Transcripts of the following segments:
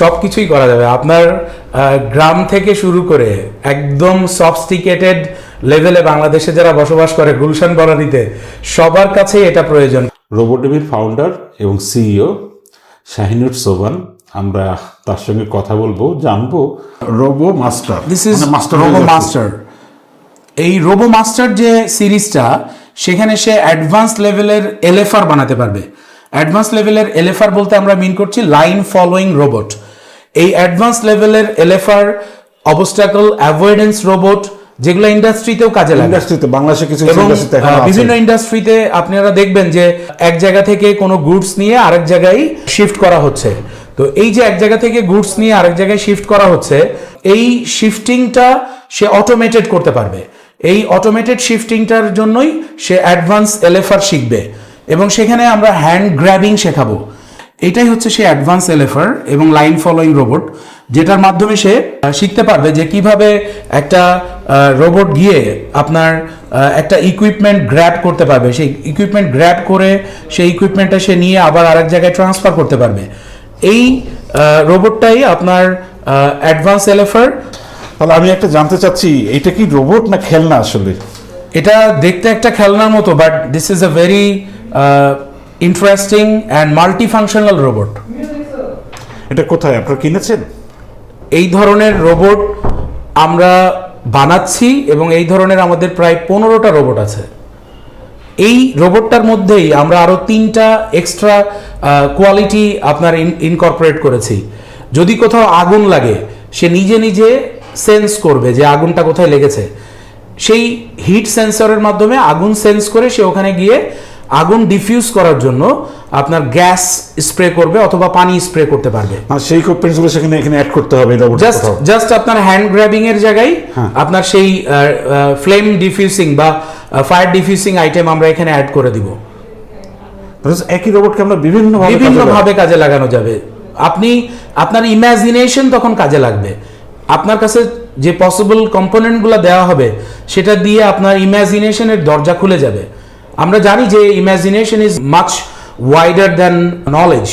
সব কিছুই করা যাবে। আপনার আহ, গ্রাম থেকে শুরু করে একদম সফস্টিকেটেড লেভেলে বাংলাদেশে যারা বসবাস করে গুলশান বনানীতে সবার কাছেই এটা প্রয়োজন। রোবোটিভির ফাউন্ডার এবং সিইও শাহিনুর সোবান আমরা তার সঙ্গে কথা বলব জানব robo master this is master robo master এই রোবো মাস্টার যে সিরিজটা সেখানে সে অ্যাডভান্স লেভেলের এলএফআর বানাতে পারবে। অ্যাডভান্স লেভেলের এলএফআর বলতে আমরা মিন করছি লাইন ফলোয়িং রোবট এই অ্যাডভান্স লেভেলের এলএফআর অবস্টাকল অ্যাভয়েডেন্স রোবট যেগুলো ইন্ডাস্ট্রিতেও কাজে লাগে। ইন্ডাস্ট্রিতে বাংলাদেশে কিছু বিভিন্ন ইন্ডাস্ট্রিতে আপনারা দেখবেন যে এক জায়গা থেকে কোনো গুডস নিয়ে আরেক জায়গায় শিফট করা হচ্ছে। তো এই যে এক জায়গা থেকে গুডস নিয়ে আরেক জায়গায় শিফট করা হচ্ছে এই শিফটিংটা সে অটোমেটেড করতে পারবে। এই অটোমেটেড শিফটিংটার জন্যই সে অ্যাডভান্স এলএফআর শিখবে। এবং সেখানে আমরা হ্যান্ড গ্র্যাবিং শেখাবো। এটাই হচ্ছে সে অ্যাডভান্স এলএফআর এবং লাইন ফলোয়িং রোবট যেটার মাধ্যমে সে শিখতে পারবে যে কীভাবে একটা রোবট গিয়ে আপনার একটা ইকুইপমেন্ট গ্র্যাব করতে পারবে। সেই ইকুইপমেন্ট গ্র্যাব করে সেই ইকুইপমেন্টটা সে নিয়ে আবার আরেক জায়গায় ট্রান্সফার করতে পারবে। এই রোবটটাই আপনার অ্যাডভান্স এলএফআর তাহলে আমি একটা জানতে চাচ্ছি এটা কি রোবট না খেলনা আসলে? এটা দেখতে একটা খেলনার মতো but this is a very interesting and multi functional robot এটা কোথায়? আপনারা কিনেছেন? এই ধরনের রোবট আমরা বানাচ্ছি এবং এই ধরনের আমাদের প্রায় পনেরোটা রোবট আছে। এই রোবটটার মধ্যেই আমরা আরও তিনটা এক্সট্রা কোয়ালিটি আপনার ইনকর্পোরেট করেছি। যদি কোথাও আগুন লাগে সে নিজে নিজে সেন্স করবে যে আগুনটা কোথায় লেগেছে। সেই হিট সেন্সরের মাধ্যমে আগুন সেন্স করে সে ওখানে গিয়ে আগুন ডিফিউজ করার জন্য আপনার গ্যাস স্প্রে করবে অথবা পানি স্প্রে করতে পারবে। মানে সেই ইকুইপমেন্টস সেখানে এখানে অ্যাড করতে হবে জাস্ট জাস্ট আপনার হ্যান্ড গ্র্যাবিং এর জায়গায় হ্যাঁ। আপনার সেই ফ্লেম ডিফিউজিং বা ফায়ার ডিফিউজিং আইটেম আমরা এখানে অ্যাড করে দিব। একই রোবটকে আমরা বিভিন্ন বিভিন্ন ভাবে কাজে লাগানো যাবে। আপনি আপনার ইমাজিনেশন তখন কাজে লাগবে। আপনার কাছে যে পসিবল কম্পোনেন্টগুলো দেওয়া হবে সেটা দিয়ে আপনার ইমাজিনেশনের দরজা খুলে যাবে। আমরা জানি যে imagination is much wider than knowledge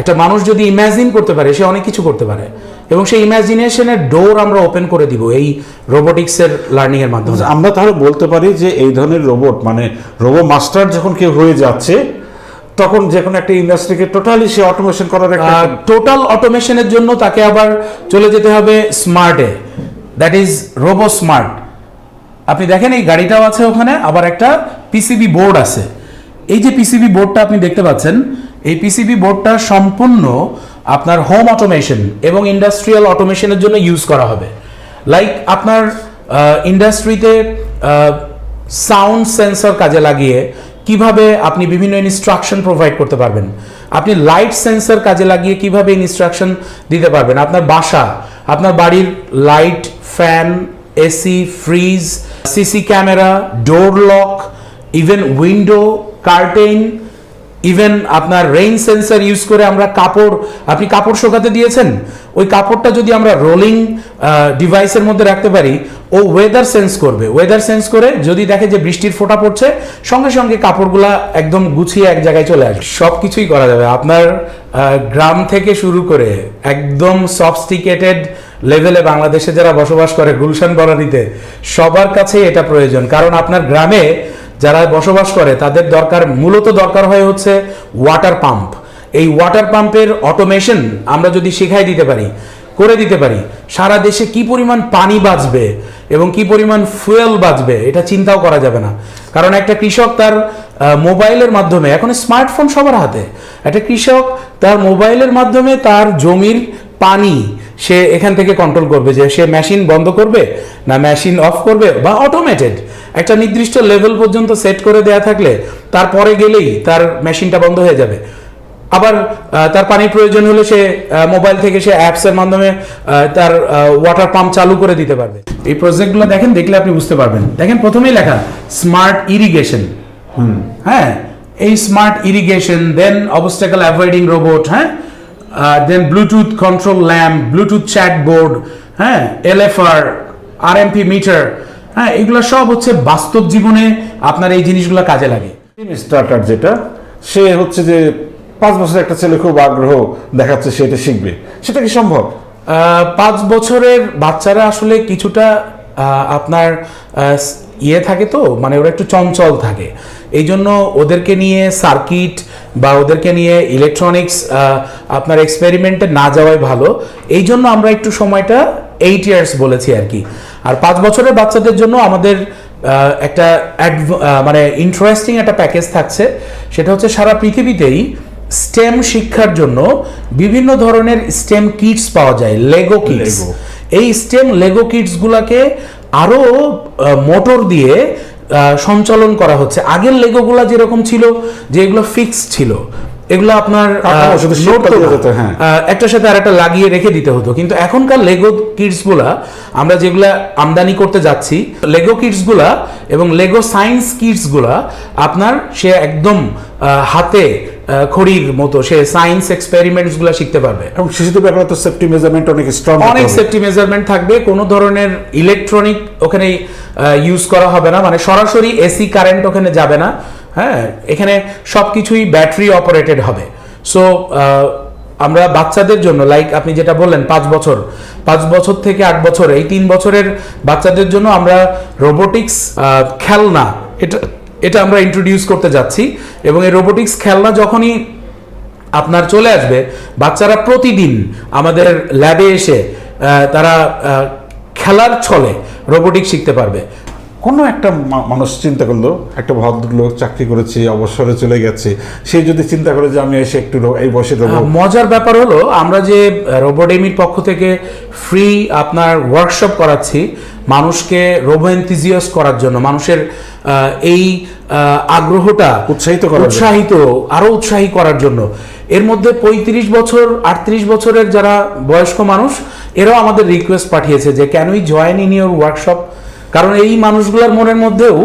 একটা মানুষ যদি ইমাজিন করতে পারে সে অনেক কিছু করতে পারে। এবং সেই ইমাজিনেশনের ডোর আমরা ওপেন করে দিব এই রোবোটিক্সের লার্নিং এর মাধ্যমে। আমরা তাহলে বলতে পারি যে এই ধরনের রোবট মানে রোবো মাস্টার যখন কেউ হয়ে যাচ্ছে তখন যে কোনো একটা ইন্ডাস্ট্রিকে টোটালি সে অটোমেশন করার একটা টোটাল অটোমেশনের জন্য তাকে আবার চলে যেতে হবে স্মার্টে দ্যাট ইজ রোবো স্মার্ট আপনি দেখেন এই গাড়িটাও আছে ওখানে আবার একটা পিসিবি বোর্ড আছে। এই যে পিসিবি বোর্ডটা আপনি দেখতে পাচ্ছেন, এই পিসিবি বোর্ডটা সম্পূর্ণ আপনার হোম অটোমেশন এবং ইন্ডাস্ট্রিয়াল অটোমেশনের জন্য ইউজ করা হবে। লাইক আপনার ইন্ডাস্ট্রিতে সাউন্ড সেন্সর কাজে লাগিয়ে কীভাবে আপনি বিভিন্ন ইনস্ট্রাকশন প্রোভাইড করতে পারবেন। আপনি লাইট সেন্সর কাজে লাগিয়ে কীভাবে ইনস্ট্রাকশন দিতে পারবেন। আপনার বাসা, আপনার বাড়ির light fan AC fridge CC camera door lock even window curtain even আপনার রেইন সেন্সার ইউজ করে আমরা কাপড়, আপনি কাপড় শুকাতে দিয়েছেন? ওই কাপড়টা যদি আমরা রোলিং ডিভাইসের মধ্যে রাখতে পারি, ও ওয়েদার সেন্স করবে। ওয়েদার সেন্স করে যদি দেখে যে বৃষ্টির ফোঁটা পড়ছে, সঙ্গে সঙ্গে কাপড়গুলা একদম গুছিয়ে এক জায়গায় চলে আসবে। সব কিছুই করা যাবে। আপনার গ্রাম থেকে শুরু করে একদম সফস্টিকেটেড লেভেলে বাংলাদেশে যারা বসবাস করে, গুলশান বরানিতে সবার কাছেই এটা প্রয়োজন। কারণ আপনার গ্রামে যারা বসবাস করে, তাদের দরকার, মূলত দরকার হয় হচ্ছে ওয়াটার পাম্প এই ওয়াটার পাম্পের অটোমেশন আমরা যদি শেখাই দিতে পারি, করে দিতে পারি, সারা দেশে কি পরিমাণ পানি বাঁচবে এবং কি পরিমাণ ফুয়েল বাঁচবে, এটা চিন্তাও করা যাবে না। কারণ একটা কৃষক তার মোবাইলের মাধ্যমে, এখন স্মার্টফোন সবার হাতে। একটা কৃষক তার মোবাইলের মাধ্যমে তার জমির পানি সে এখান থেকে কন্ট্রোল করবে যে সে মেশিন বন্ধ করবে না মেশিন অফ করবে বা অটোমেটেড একটা নির্দিষ্ট লেভেল পর্যন্ত সেট করে দেয়া থাকলে তারপরে গেলেই তার মেশিনটা বন্ধ হয়ে যাবে। আবার তার পানির প্রয়োজন হলে সে মোবাইল থেকে সে অ্যাপসের মাধ্যমে তার ওয়াটার পাম্প চালু করে দিতে পারবে। এই প্রজেক্টগুলো দেখেন, দেখলে আপনি বুঝতে পারবেন। দেখেন, প্রথমেই লেখা স্মার্ট ইরিগেশন হ্যাঁ এই smart irrigation then obstacle avoiding robot হ্যাঁ? Then bluetooth control lamp bluetooth chat board হ্যাঁ এলএফআর আরএমপি মিটার হ্যাঁ এগুলো সব হচ্ছে বাস্তব জীবনে আপনার এই জিনিসগুলো কাজে লাগে। স্টার্টার যেটা সে হচ্ছে যে পাঁচ বছর একটা ছেলে খুব আগ্রহ দেখাচ্ছে সেটা শিখবে। সেটা কি সম্ভব? পাঁচ বছরের বাচ্চারা আসলে কিছুটা আপনার ইয়ে থাকে তো মানে ওরা একটু চঞ্চল থাকে। এই জন্য ওদেরকে নিয়ে সার্কিট বা ওদেরকে নিয়ে ইলেকট্রনিক্স আপনার এক্সপেরিমেন্টে না যাওয়াই ভালো। এই জন্য আমরা একটু সময়টা এইট ইয়ার্স বলেছি আর কি। আর পাঁচ বছরের বাচ্চাদের জন্য আমাদের একটা মানে ইন্টারেস্টিং একটা প্যাকেজ থাকছে। সেটা হচ্ছে সারা পৃথিবীতেই স্টেম শিক্ষার জন্য বিভিন্ন ধরনের স্টেম কিটস পাওয়া যায় লেগো কিটস। এই স্টেম লেগো কিটসগুলোকে আরও মোটর দিয়ে সঞ্চালন করা হচ্ছে। আগের লেগোগুলা যেরকম ছিল, যে এগুলো ফিক্সড ছিল। এগুলো আপনার হ্যাঁ। একটার সাথে আর একটা লাগিয়ে রেখে দিতে হতো। কিন্তু এখনকার লেগো কিটসগুলা আমরা যেগুলা আমদানি করতে যাচ্ছি লেগো কিটসগুলা এবং লেগো সায়েন্স কিটসগুলা আপনার সে একদম হাতে খড়ির মতো সে সায়েন্স এক্সপেরিমেন্টসগুলা শিখতে পারবে। এবং শিশুদের ব্যাপারে তো সেফটি মেজারমেন্ট অনেক স্ট্রং অনেক সেফটি মেজারমেন্ট থাকবে। কোনো ধরনের ইলেকট্রনিক ওখানে ইউজ করা হবে না। মানে সরাসরি এসি কারেন্ট ওখানে যাবে না। হ্যাঁ এখানে সব কিছুই ব্যাটারি অপারেটেড হবে সো আমরা বাচ্চাদের জন্য লাইক আপনি যেটা বললেন, পাঁচ বছর পাঁচ বছর থেকে আট বছর, এই তিন বছরের বাচ্চাদের জন্য আমরা রোবোটিক্স খেলনা, এটা এটা আমরা ইন্ট্রোডিউস করতে যাচ্ছি। এবং এই রোবোটিক্স খেলনা যখনই আপনার চলে আসবে, বাচ্চারা প্রতিদিন আমাদের ল্যাবে এসে তারা খেলার ছলে রোবোটিক্স শিখতে পারবে। কোনো একটা মানুষ চিন্তা করল একটা ভদ্রলোক চাকরি করেছে অবসরে চলে গেছে সে যদি চিন্তা করে যে আমি এসে একটু এই রোবো আহ, মজার ব্যাপার হলো আমরা যে রোবোডেমির পক্ষ থেকে ফ্রি আপনার ওয়ার্কশপ করাচ্ছি মানুষকে রোবো এনথিজিয়াস করার জন্য মানুষের আহ, এই আগ্রহটা উৎসাহিত জন্য। উৎসাহিত আরও উৎসাহী করার জন্য এর মধ্যে পঁয়ত্রিশ বছর আটত্রিশ বছরের যারা বয়স্ক মানুষ এরাও আমাদের রিকোয়েস্ট পাঠিয়েছে যে can we join in your workshop কারণ এই মানুষগুলোর মনের মধ্যেও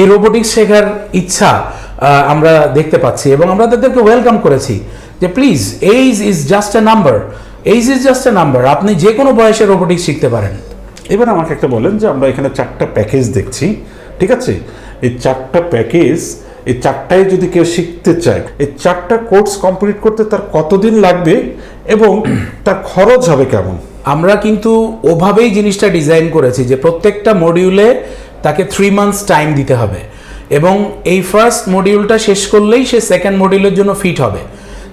এই রোবোটিক্স শেখার ইচ্ছা আমরা দেখতে পাচ্ছি এবং আমরা তাদেরকে ওয়েলকাম করেছি যে please age is just a number age is just a number আপনি যে কোনো বয়সে রোবোটিক্স শিখতে পারেন। এবার আমাকে একটা বলেন যে আমরা এখানে চারটা প্যাকেজ দেখছি, ঠিক আছে? এই চারটা প্যাকেজ এই চারটায় যদি কেউ শিখতে চায়, এই চারটা কোর্স কমপ্লিট করতে তার কতদিন লাগবে এবং তার খরচ হবে কেমন? আমরা কিন্তু ওভাবেই জিনিসটা ডিজাইন করেছি যে প্রত্যেকটা মডিউলে তাকে থ্রি মান্থস টাইম দিতে হবে। এবং এই ফার্স্ট মডিউলটা শেষ করলেই সে সেকেন্ড মডিউলের জন্য ফিট হবে।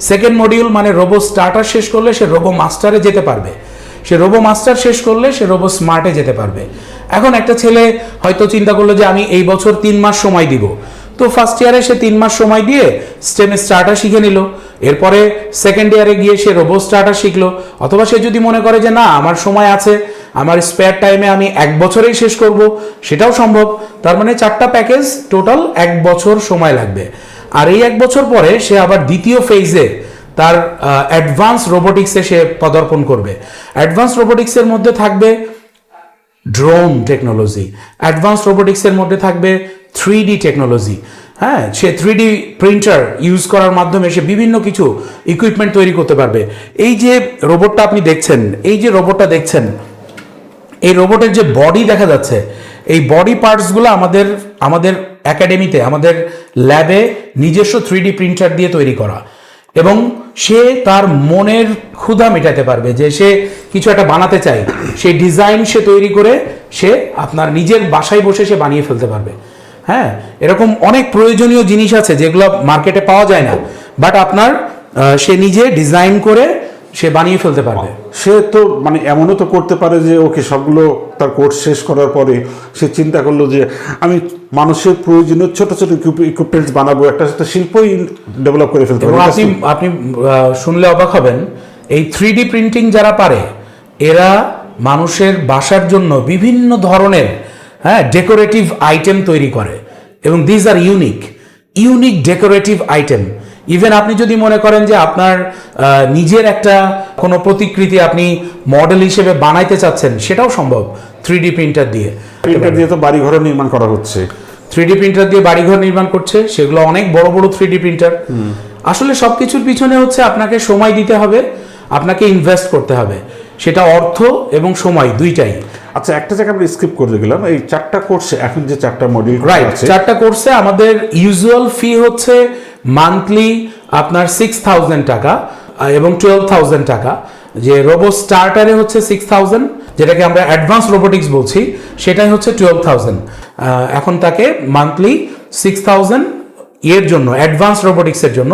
সেকেন্ড মডিউল মানে রোবো স্টার্টার শেষ করলে সে রোবো মাস্টারে যেতে পারবে। সে রোবো মাস্টার শেষ করলে সে রোবো স্মার্টে যেতে পারবে। এখন একটা ছেলে হয়তো চিন্তা করল যে আমি এই বছর তিন মাস সময় দিব। তো ফার্স্ট ইয়ারে সে তিন মাস সময় দিয়ে স্টেমে স্টার্টার শিখে নিল। এরপরে সেকেন্ড ইয়ারে গিয়ে সে রোবো স্টার্টার শিখলো। অথবা সে যদি মনে করে যে, না, আমার সময় আছে, আমার স্পেয়ার টাইমে আমি এক বছরেই শেষ করব সেটাও সম্ভব। তার মানে চারটা প্যাকেজ টোটাল এক বছর সময় লাগবে। আর এই এক বছর পরে সে আবার দ্বিতীয় ফেজে তার অ্যাডভান্স রোবোটিক্সে সে পদার্পণ করবে। অ্যাডভান্স রোবোটিক্সের মধ্যে থাকবে ড্রোন টেকনোলজি অ্যাডভান্স রোবোটিক্সের মধ্যে থাকবে থ্রি ডি টেকনোলজি হ্যাঁ সে থ্রি ডি প্রিন্টার ইউজ করার মাধ্যমে সে বিভিন্ন কিছু ইকুইপমেন্ট তৈরি করতে পারবে। এই যে রোবটটা আপনি দেখছেন, এই যে রোবটটা দেখছেন, এই রোবটের যে বডি দেখা যাচ্ছে, এই বডি পার্টসগুলো আমাদের আমাদের একাডেমিতে আমাদের ল্যাবে নিজস্ব থ্রি ডি প্রিন্টার দিয়ে তৈরি করা। এবং সে তার মনের ক্ষুধা মেটাতে পারবে যে সে কিছু একটা বানাতে চায়। সেই ডিজাইন সে তৈরি করে সে আপনার নিজের বাসায় বসে সে বানিয়ে ফেলতে পারবে। হ্যাঁ এরকম অনেক প্রয়োজনীয় জিনিস আছে যেগুলো মার্কেটে পাওয়া যায় না। বাট আপনার সে নিজে ডিজাইন করে সে বানিয়ে ফেলতে পারবে। সে তো মানে এমনও তো করতে পারে যে ওকে সবগুলো তার কোর্স শেষ করার পরে সে চিন্তা করল যে আমি মানুষের প্রয়োজনীয় ছোট ছোট ইকুইপমেন্টস বানাবো একটা একটা শিল্পই ডেভেলপ করে ফেলতে এবং পারে আপনি আপনি শুনলে অবাক হবেন এই থ্রি ডি প্রিন্টিং যারা পারে এরা মানুষের বাসার জন্য বিভিন্ন ধরনের হ্যাঁ ডেকোরেটিভ আইটেম তৈরি করে। এবং these are unique unique decorative item even আপনি যদি মনে করেন যে আপনার নিজের একটা কোনো প্রতিকৃতি আপনি মডেল হিসেবে বানাইতে চাচ্ছেন সেটাও সম্ভব থ্রি ডি প্রিন্টার দিয়ে। প্রিন্টার দিয়ে তো বাড়ি ঘরও নির্মাণ করা হচ্ছে। থ্রি ডি প্রিন্টার দিয়ে বাড়িঘর নির্মাণ করছে সেগুলো অনেক বড় বড় থ্রি ডি প্রিন্টার আসলে সব কিছুর পিছনে হচ্ছে আপনাকে সময় দিতে হবে আপনাকে ইনভেস্ট করতে হবে। সেটা অর্থ এবং সময় দুইটাই। আচ্ছা একটা জায়গায় আমরা স্কিপ করে গেলাম। এই চারটা কোর্সে এখন যে চারটা মডিউল রাইট আছে চারটা কোর্সে আমাদের ইউজুয়াল ফি হচ্ছে মান্থলি আপনার সিক্স থাউজেন্ড টাকা এবং টুয়েলভ থাউজেন্ড টাকা। যে রোবো স্টার্টারে হচ্ছে সিক্স থাউজেন্ড যেটাকে আমরা অ্যাডভান্স রোবোটিক্স বলছি সেটাই হচ্ছে টুয়েলভ থাউজেন্ড এখন তাকে মান্থলি সিক্স থাউজেন্ড এর জন্য অ্যাডভান্স রোবোটিক্সের জন্য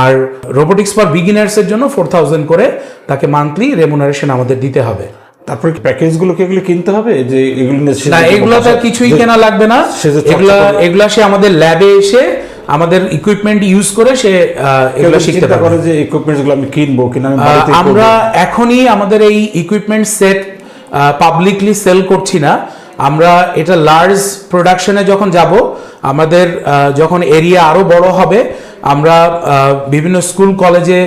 আর রোবোটিক্স ফর বিগিনার্সের জন্য ফোর থাউজেন্ড করে তাকে মান্থলি রেমুনারেশন আমাদের দিতে হবে। তারপরে প্যাকেজগুলো কি এগুলো কিনতে হবে? যে এগুলো না এগুলো তো কিছুই কেনা লাগবে না। এগুলা এগুলা সে আমাদের ল্যাবে এসে আমাদের ইকুইপমেন্ট ইউজ করে সে এগুলো শিখতে পারবে। যে ইকুইপমেন্টসগুলো আমি কিনবো কিনা আমি আমরা। এখনই আমাদের এই ইকুইপমেন্ট সেট পাবলিকলি সেল করছি না। আমরা এটা লার্জ প্রোডাকশনে যখন যাব আমাদের যখন এরিয়া আরও বড় হবে আমরা বিভিন্ন স্কুল কলেজে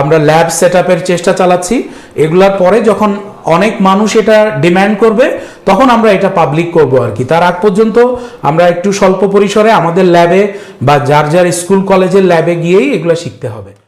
আমরা ল্যাব সেট চেষ্টা চালাচ্ছি। এগুলার পরে যখন অনেক মানুষ এটা ডিম্যান্ড করবে, তখন আমরা এটা পাবলিক করব আর কি। তার আগ পর্যন্ত আমরা একটু স্বল্প পরিসরে আমাদের ল্যাবে বা যার যার স্কুল কলেজের ল্যাবে গিয়েই এগুলো শিখতে হবে।